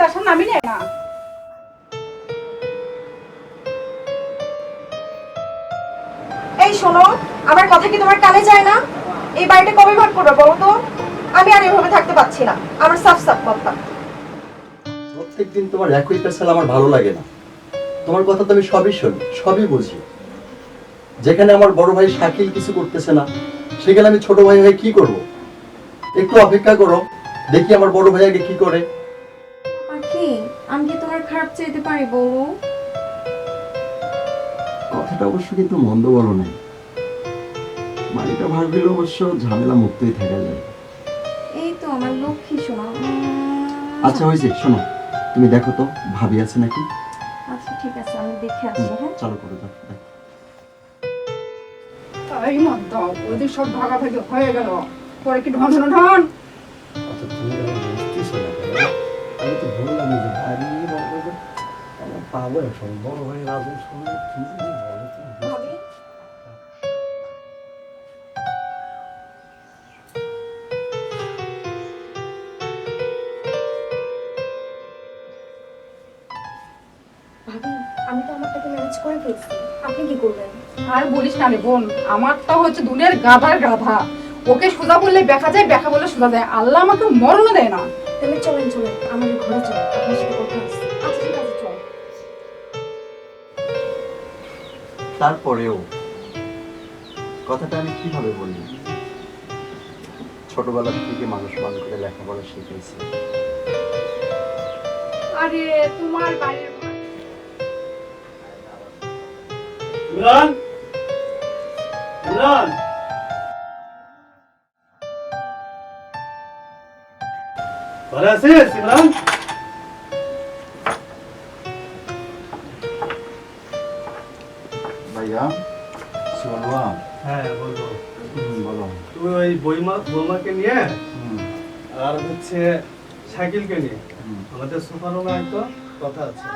তার সামনে আমি নেই না। এই শোনো, আমার কথা কি তোমার যায় না? এই বাড়িটা কবে ভাগ করবে বলো তো? আমি আর এভাবে থাকতে না। আমার সাফ সাফ কথা প্রত্যেকদিন তোমার একই আমার ভালো লাগে না। তোমার কথা তো আমি সবই শুনি, সবই বুঝি। যেখানে আমার বড় ভাই শাকিল কিছু করতেছে না, সেখানে আমি ছোট ভাই হয়ে কি করব? একটু অপেক্ষা করো। দেখি আমার বড় ভাই আগে কি করে। পাখি আমি কি তোমার খারাপ চাইতে পারি বলো কথাটা অবশ্য কিন্তু মন্দ বলো নাই। বাড়িটা ভাগ দিলে অবশ্য ঝামেলা মুক্তই থাকা যায়। এই তো আমার লক্ষ্মী শোনা আচ্ছা হয়েছে শোনো তুমি দেখো তো ভাবি আছে নাকি? আচ্ছা ঠিক আছে আমি দেখে আসি হ্যাঁ? চালু করে দাও। তাই মত ওদের সব ভাগাভাগি হয়ে গেল। পরে কি ঢন ঢন ঢন? বললাম যে বড় আমার পাবো এখন বড় ভাই রাজের সঙ্গে কি বলে তো ম্যানেজ করে ফেলছি আপনি কি করবেন আর বলিস না রে বোন আমারটা হচ্ছে দুনিয়ার গাধার গাধা ওকে সোজা বললে দেখা যায় দেখা বললে সোজা যায়। আল্লাহ আমাকে মরণও দেয় না। তাহলে চলেন চলেন। আমাদের ঘরে চলেন আপনার সাথে কথা আছে। আচ্ছা ঠিক আছে চল। তারপরেও কথাটা আমি কীভাবে বলি ছোটবেলা থেকে মানুষ মানুষ করে লেখাপড়া শিখেছি। আরে তোমার বাড়ির ইমরান? ইমরান? ঘরে আছিস ইমরান? ভাইয়া শুনলাম হ্যাঁ বলব বলো। তুই ওই বইমা বৌমাকে নিয়ে আর হচ্ছে সাইকেলকে নিয়ে। আমাদের সুপার রুমে একটু কথা আছে।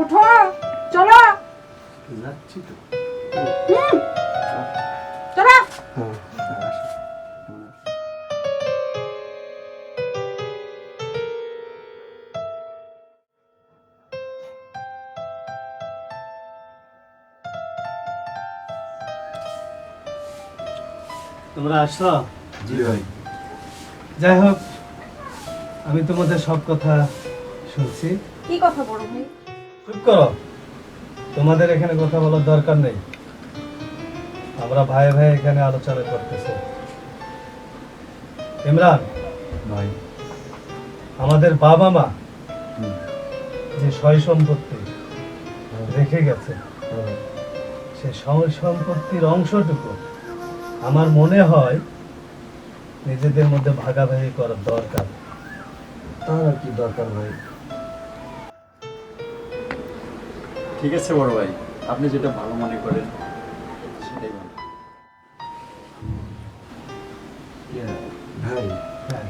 উঠো চলো। যাচ্ছি তো। চলো। তোমরা আসো? জি ভাই। যাই হোক আমি তোমাদের সব কথা শুনছি। কি কথা বড় ভাই? চুপ করো। তোমাদের এখানে কথা বলার দরকার নেই। আমরা ভাই ভাই এখানে আলোচনা করতেছি। ইমরান ভাই। আমাদের বাবা মা যে সয় সম্পত্তি রেখে গেছে সে সয় সম্পত্তির অংশটুকু আমার মনে হয় নিজেদের মধ্যে ভাগাভাগি করার দরকার। তার আর কি দরকার ভাই? ঠিক আছে বড় ভাই আপনি যেটা ভালো মনে করেন সেটাই ভালো। ভাই? হ্যাঁ।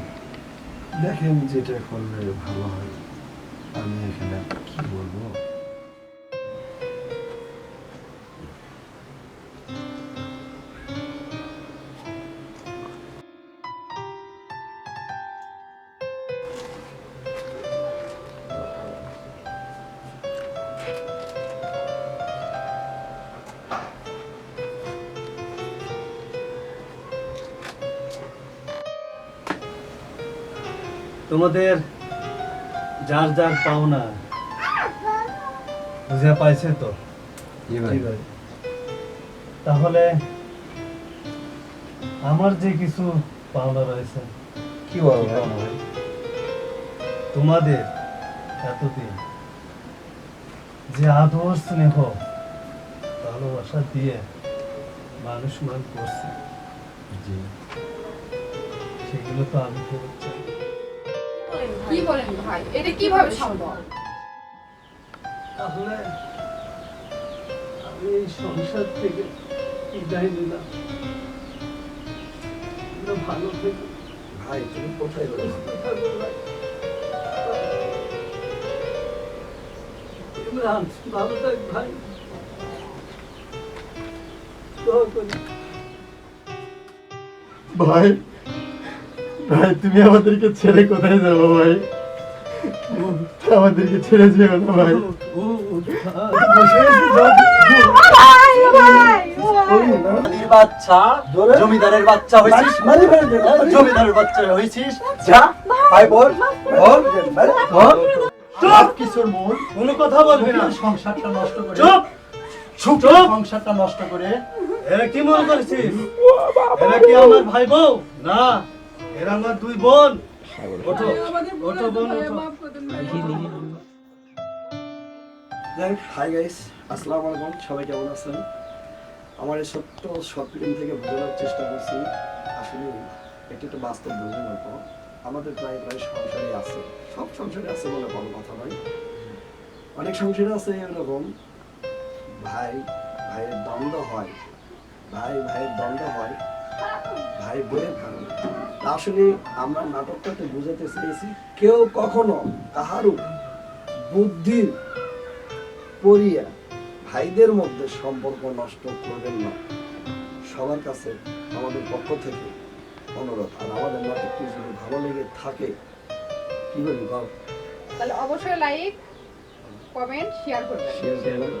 দেখেন যেটা করলে ভালো হয়। আমি এখানে কি বলব? তোমাদের যার যার পাওনা। বুঝে পাইছে তো? তাহলে আমার যে কিছু পাওনা রয়েছে কি তোমাদের এতদিন যে আদর স্নেহ ভালোবাসা দিয়ে মানুষ মান করছে। সেগুলো তো আমি ফেরত কি বলেন ভাই? এটা কীভাবে সম্ভব? তাহলে আমি এই সংসার থেকে বিদায় নিলাম। ভালো থেকো। ভাই তুমি কোথায় গেলে ভাই। ইমরান ভালো থাক ভাই। করি। ভাই তুমি আমাদেরকে ছেড়ে কোথায় যাব ভাই? আমাদেরকে ছেড়ে যেও না ভাই। বাচ্চা জমিদারের বাচ্চা হয়েছিস? মারি ফেলে দে, মারি। জমিদারের বাচ্চা হয়েছিস? যা ভাই বল বল। বল সব কিছুর মূল কোনো কথা বলবি না। সংসারটা নষ্ট করে। চুপ! চুপ! সংসারটা নষ্ট করে। এরা কি মনে করেছিস? এরা কি আমার ভাই বউ? না। এরা আমার দুই বোন। ওঠো ওঠো বোন ওঠো। হাই গাইস আসসালামু আলাইকুম সবাই কেমন আছেন? আমার এই শর্ট ফিল্ম থেকে বোঝানোর চেষ্টা করছি। আসলে এটি তো বাস্তব গল্প। আমাদের প্রায় প্রায় সংসারে আছে। সব সংসারে আছে বলে কোনো কথা নয়। অনেক সংসারে আছে এরকম। ভাই ভাইয়ের দ্বন্দ্ব হয়। ভাই ভাইয়ের দ্বন্দ্ব হয়। ভাই বোনের কারণে। আসলে আমরা নাটকটাতে বুঝাতে চেয়েছি কেউ কখনো কাহারও বুদ্ধির পড়িয়া ভাইদের মধ্যে সম্পর্ক নষ্ট করবেন না। সবার কাছে আমাদের পক্ষ থেকে অনুরোধ। আর আমাদের নাটকটি যদি ভালো লেগে থাকে কি বলি তাহলে অবশ্যই লাইক কমেন্ট শেয়ার করবেন। শেয়ার করবেন।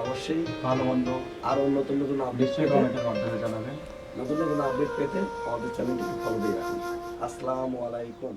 অবশ্যই। ভালো মন্দ আরও নতুন নতুন আপডেট নিশ্চয়ই কমেন্টের মাধ্যমে জানাবেন। আপডেট পেতে আমাদের চ্যানেলটিকে ফলো দিয়ে রাখুন আসসালামু আলাইকুম।